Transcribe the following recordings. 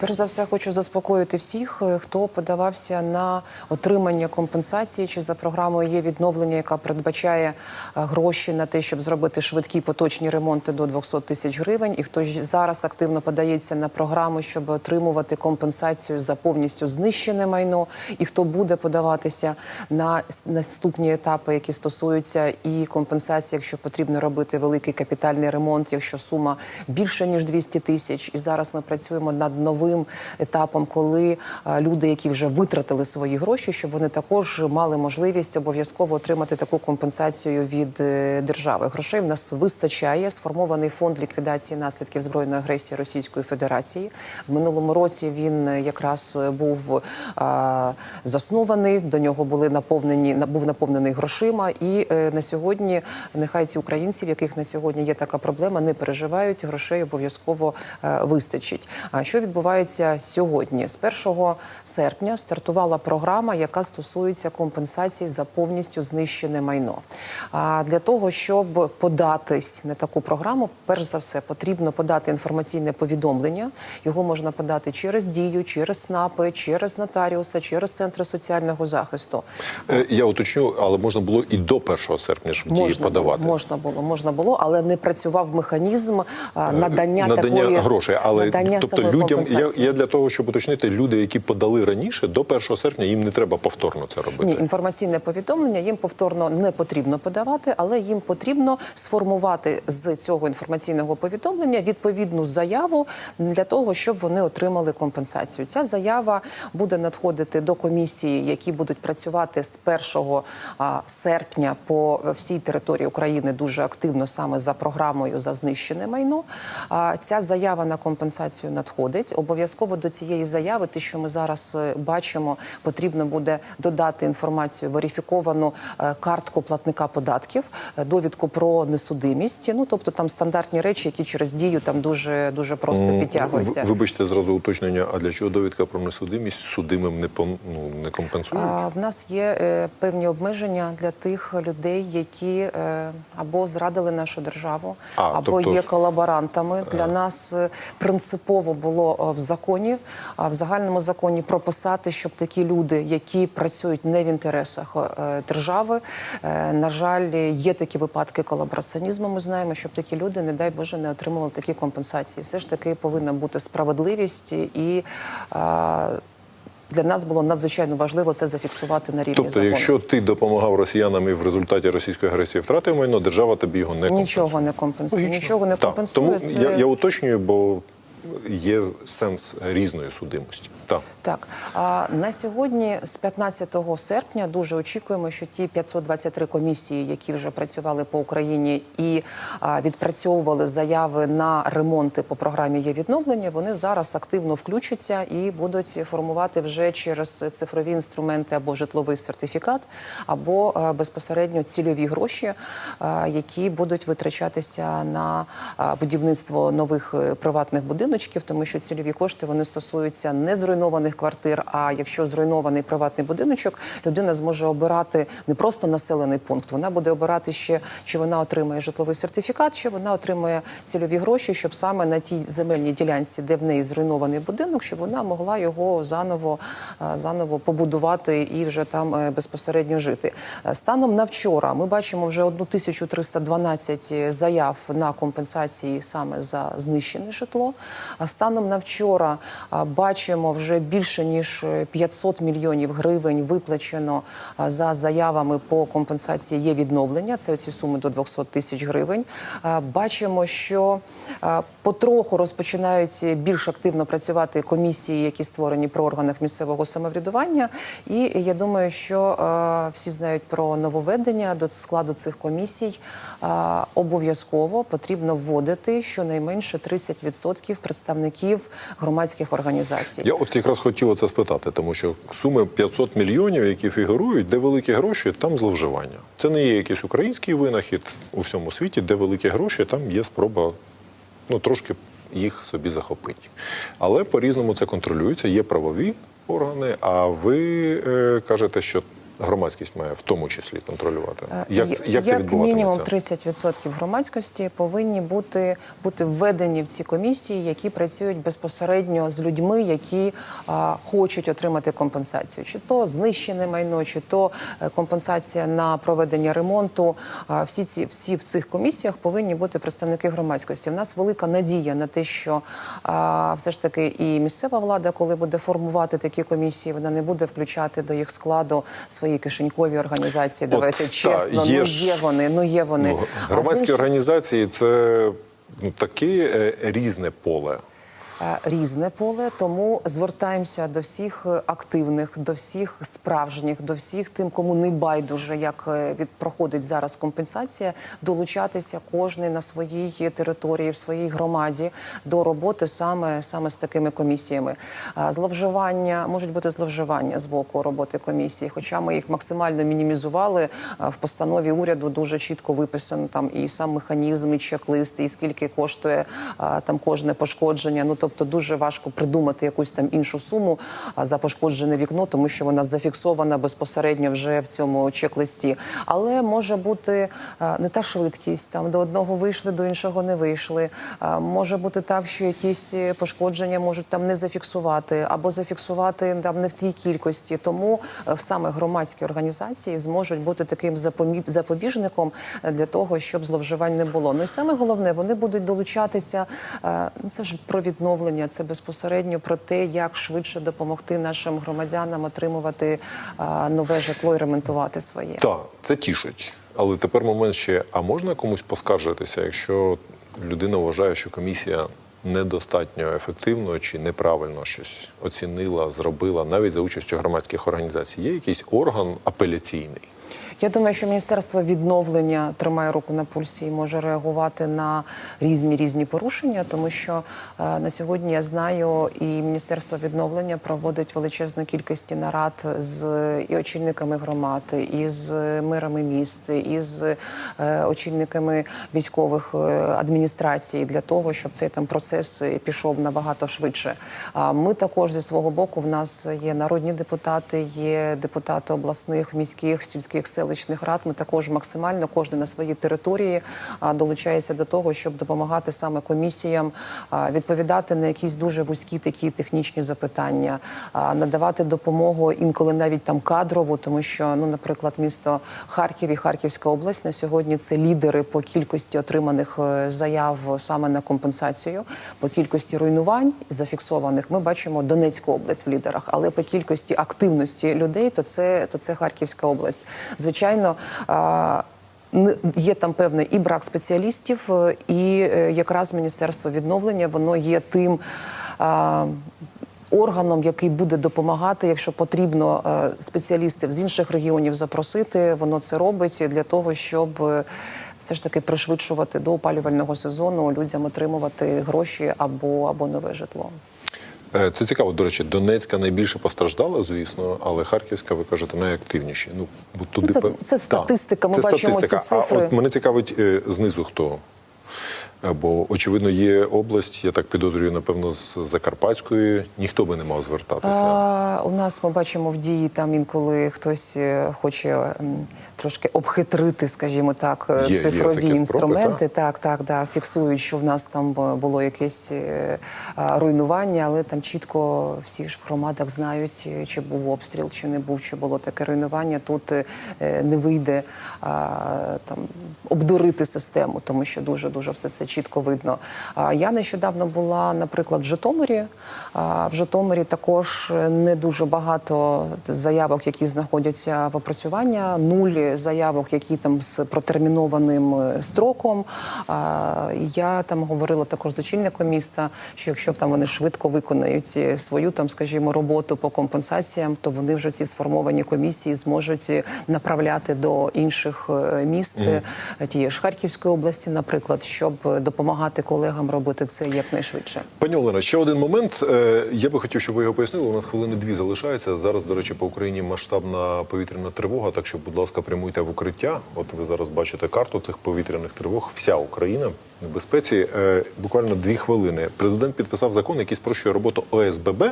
Перш за все, хочу заспокоїти всіх, е, хто подавався на отримання компенсації чи за програмою є відновлення, яка передбачає е, гроші на те, щоб зробити швидкі поточні ремонти до 200 тисяч гривень. І хто зараз активно подається на програму, щоб отримувати компенсацію за повністю знищене майно, і хто буде подаватися на наступні етапи, які стосуються і компенсації, якщо потрібно робити великий капітальний ремонт, якщо сума більше ніж 200 тисяч. І зараз ми працюємо над новим етапом, коли е, люди, які вже витратили свої гроші, щоб вони також мали можливість обов'язково отримати таку компенсацію від е, держави. Грошей в нас вистачає. Сформований фонд ліквідації наслідків збройної агресії Російської Федерації. В минулому році він якраз був е, заснований. До нього були наповнені на- був наповнений грошима. І е, на сьогодні нехай ці українці, в яких на сьогодні є така проблема, не переживають. Грошей обов'язково е, вистачить. А що відбувається сьогодні? З 1 серпня стартувала програма, яка стосується компенсації за повністю знищене майно. А для того, щоб податись на таку програму, перш за все потрібно подати інформаційне повідомлення. Його можна подати через дію, через СНАПи, через нотаріуса, через центри соціального захисту. Е, Я уточню, але можна було і до 1 серпня ж в дії Можна подавати. було, можна було, можна було, але не працював механізм надання, надання такої грошей, але надання тобто людям я, компенсації. я для того, щоб уточнити, люди, які подали раніше, до 1 серпня їм не треба повторно це робити. Ні, інформаційне повідомлення їм повторно не потрібно подавати, але їм потрібно сформувати з цього інформаційного повідомлення відповідну заяву для того, щоб вони отримали компенсацію. Ця заява буде надходити до комісії, які будуть працювати з 1 а, серпня по всій території України дуже активно саме за програмою за знищене майно. А, Ця заява на компенсацію надходить. Обов'язково до цієї заяви, те, що ми зараз е, бачимо, потрібно буде додати інформацію верифіковану е, картку платника податків, е, довідку про несудимість. Ну тобто там стандартні речі, які через дію там дуже дуже просто підтягуються. Вибачте, зразу уточнення. А для чого довідка про несудимість судимим не пом- ну, не компенсують? А, в нас є е, певні обмеження для тих людей, які е, або зрадили нашу державу, А, або тобто- є колаборантами. Для нас е, принципово було в законі, а в загальному законі прописати, щоб такі люди, які працюють не в інтересах е, держави, е, на жаль, є такі випадки колабораціонізму. Ми знаємо, щоб такі люди, не дай Боже, не отримували такі компенсації. Все ж таки повинна бути справедливість і. е, для нас було надзвичайно важливо це зафіксувати на рівні Тобто, закону. якщо ти допомагав росіянам і в результаті російської агресії втратив майно, держава тобі його не компенсує. нічого не компенсує, Логічно. нічого не Так. компенсує. Тому це... я, я уточнюю, бо є сенс різної судимості. Так. Так а на сьогодні, з 15 серпня, дуже очікуємо, що ті 523 комісії, які вже працювали по Україні і відпрацьовували заяви на ремонти по програмі є відновлення. Вони зараз активно включаться і будуть формувати вже через цифрові інструменти або житловий сертифікат, або а, безпосередньо цільові гроші, а, які будуть витрачатися на а, будівництво нових е, приватних будиночків, тому що цільові кошти вони стосуються не зруйнованих квартир. А якщо зруйнований приватний будиночок, людина зможе обирати не просто населений пункт, вона буде обирати ще чи вона отримає житловий сертифікат, чи вона отримує цільові гроші, щоб саме на тій земельній ділянці, де в неї зруйнований будинок, щоб вона могла його заново е, заново побудувати і вже там е, безпосередньо жити. Е, Станом на вчора ми бачимо вже 1312 заяв на компенсації саме за знищене житло. А станом на вчора бачимо вже більше ніж 500 мільйонів гривень виплачено за заявами по компенсації є відновлення. Це ці суми до 200 тисяч гривень. Бачимо, що потроху розпочинають більш активно працювати комісії, які створені при органах місцевого самоврядування. І я думаю, що е, всі знають про нововведення до складу цих комісій. Е, обов'язково потрібно вводити щонайменше 30% представників громадських організацій. Я от якраз хотів це спитати, тому що суми 500 мільйонів, які фігурують, де великі гроші, там зловживання. Це не є якийсь український винахід у всьому світі, де великі гроші, там є спроба ну трошки їх собі захопити. Але по-різному це контролюється, є правові органи. А ви е, кажете, що громадськість має в тому числі контролювати? Е, Як, як це як відбуватиметься? мінімум 30% громадськості повинні бути, бути введені в ці комісії, які працюють безпосередньо з людьми, які а, хочуть отримати компенсацію, чи то знищене майно, чи то е, компенсація на проведення ремонту. А, всі ці всі в цих комісіях повинні бути представники громадськості. У нас велика надія на те, що а, все ж таки і місцева влада, коли буде формувати такі комісії, вона не буде включати до їх складу свої кишенькові організації. Давайте та, чесно, є ну є вони, ну є вони. Ну, громадські інші... організації це ну, таке е, різне поле. Е, різне поле, тому звертаємося до всіх активних, до всіх справжніх, до всіх тим, кому не байдуже, як е, від проходить зараз компенсація, долучатися кожний на своїй території, в своїй громаді до роботи саме саме з такими комісіями. Е, Зловживання можуть бути зловживання з боку роботи комісії, хоча ми їх максимально мінімізували в постанові уряду. Дуже чітко виписано там і сам механізм, і чек-лист, і скільки коштує там кожне пошкодження. Ну тобто дуже важко придумати якусь там іншу суму за пошкоджене вікно, тому що вона зафіксована безпосередньо вже в цьому чек-листі. Але може бути не та швидкість. Там до одного вийшли, до іншого не вийшли. Може бути так, що якісь е, пошкодження можуть там не зафіксувати або зафіксувати там не в тій кількості. Тому е, саме громадські організації зможуть бути таким запобіжником е, для того, щоб зловживань не було. Ну і саме головне, вони будуть долучатися. Ну це ж про відновлення, це безпосередньо про те, як швидше допомогти нашим громадянам отримувати нове житло і ремонтувати своє. Так, це тішить. Але тепер момент ще: а можна комусь поскаржитися, якщо людина вважає, що комісія недостатньо ефективно чи неправильно щось оцінила, зробила, навіть за участю громадських організацій. Є якийсь орган апеляційний? Я думаю, що міністерство відновлення тримає руку на пульсі і може реагувати на різні різні порушення, тому що е, на сьогодні я знаю, і міністерство відновлення проводить величезну кількість нарад з і очільниками громад, і з мирами міст, і з е, очільниками військових е, адміністрацій для того, щоб цей там процес пішов набагато швидше. А ми також зі свого боку в нас є народні депутати, є депутати обласних, міських, сільських селищних рад. Ми також максимально кожен на своїй території долучається до того, щоб допомагати саме комісіям відповідати на якісь дуже вузькі такі технічні запитання, надавати допомогу інколи навіть там кадрову, тому що ну, наприклад, місто Харків і Харківська область на сьогодні це лідери по кількості отриманих е, заяв саме на компенсацію, по кількості руйнувань зафіксованих. Ми бачимо Донецьку область в лідерах, але по кількості активності людей, то це то це Харківська область. Звичайно. Є там певний і брак спеціалістів, е, і е, якраз міністерство відновлення воно є тим. Органом, який буде допомагати, якщо потрібно е, спеціалістів з інших регіонів запросити, воно це робить для того, щоб все ж таки пришвидшувати до опалювального сезону людям отримувати гроші або, або нове житло. Е, Це цікаво. До речі, Донецька найбільше постраждала, звісно, але Харківська, ви кажете, найактивніші. Ну, бо туди Ну, це- це статистика, ми це бачимо ці цифри. А от мене цікавить е, знизу хто. Е, Бо, очевидно, є область, я так підозрюю, напевно, з Закарпатської ніхто би не мав звертатися. А, у нас ми бачимо в дії там інколи хтось е, хоче м, трошки обхитрити, скажімо так, е, Є- є цифрові спроби, інструменти. так, так, да, фіксують, що в нас там було якесь е, а, руйнування, але там чітко всі ж в громадах знають, е, чи був обстріл, чи не був, чи було таке руйнування. Тут е, не вийде а, там обдурити систему, тому що дуже дуже все це чітко видно. Я нещодавно була, наприклад, в Житомирі. В Житомирі також не дуже багато заявок, які знаходяться в опрацювання. Нуль заявок, які там з протермінованим е, строком. Я там говорила також з очільником міста, що якщо там вони швидко виконають е, свою там, скажімо, роботу по компенсаціям, то вони вже ці сформовані комісії зможуть е, направляти до інших е, міст е, тієї ж Харківської області, наприклад, щоб допомагати колегам робити це якнайшвидше. Пані Олена, ще один момент. Е, Я би хотів, щоб ви його пояснили. У нас хвилини дві залишається. Зараз, до речі, по Україні масштабна повітряна тривога. Так що, будь ласка, прямуйте в укриття. От ви зараз бачите карту цих повітряних тривог. Вся Україна в безпеці. Е, Буквально дві хвилини. Президент підписав закон, який спрощує роботу ОСББ.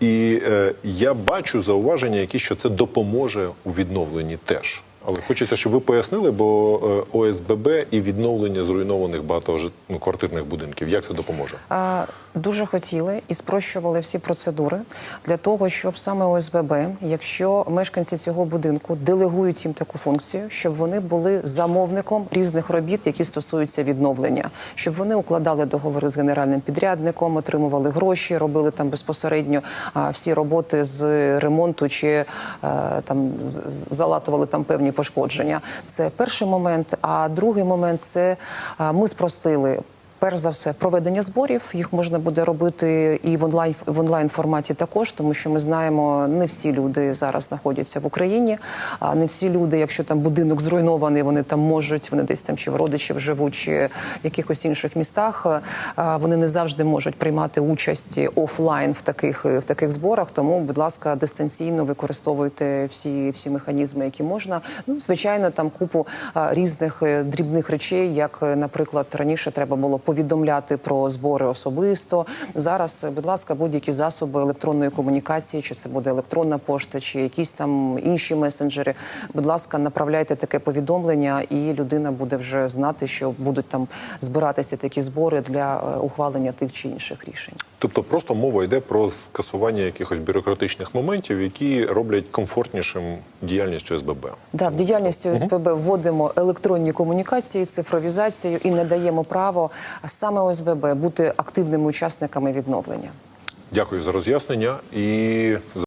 І е, я бачу зауваження, які що це допоможе у відновленні теж. Але хочеться, щоб ви пояснили, бо е, ОСББ і відновлення зруйнованих багатоквартирних будинків. Як це допоможе? Дуже хотіли і спрощували всі процедури для того, щоб саме ОСББ, якщо мешканці цього будинку делегують їм таку функцію, щоб вони були замовником різних робіт, які стосуються відновлення, щоб вони укладали договори з генеральним підрядником, отримували гроші, робили там безпосередньо всі роботи з ремонту чи е, там залатували там певні пошкодження. Це перший момент. А другий момент це ми спростили. Перш за все, проведення зборів їх можна буде робити і в онлайн в онлайн форматі також, тому що ми знаємо, не всі люди зараз знаходяться в Україні. А не всі люди, якщо там будинок зруйнований, вони там можуть, вони десь там чи в родичів живуть, чи в якихось інших містах. Вони не завжди можуть приймати участь офлайн в таких в таких зборах. Тому, будь ласка, дистанційно використовуйте всі всі механізми, які можна. Ну звичайно, там купу різних е, дрібних речей, як, е, наприклад, раніше треба було повідомляти про збори особисто. Зараз, будь ласка, будь-які засоби електронної комунікації, чи це буде електронна пошта, чи якісь там інші месенджери. Будь ласка, направляйте таке повідомлення, і людина буде вже знати, що будуть там збиратися такі збори для е, ухвалення тих чи інших рішень. Тобто просто мова йде про скасування якихось бюрократичних моментів, які роблять комфортнішим діяльність ОСББ. Да, в діяльності ОСББ вводимо електронні комунікації, цифровізацію і надаємо право саме ОСББ бути активними учасниками відновлення. Дякую за роз'яснення і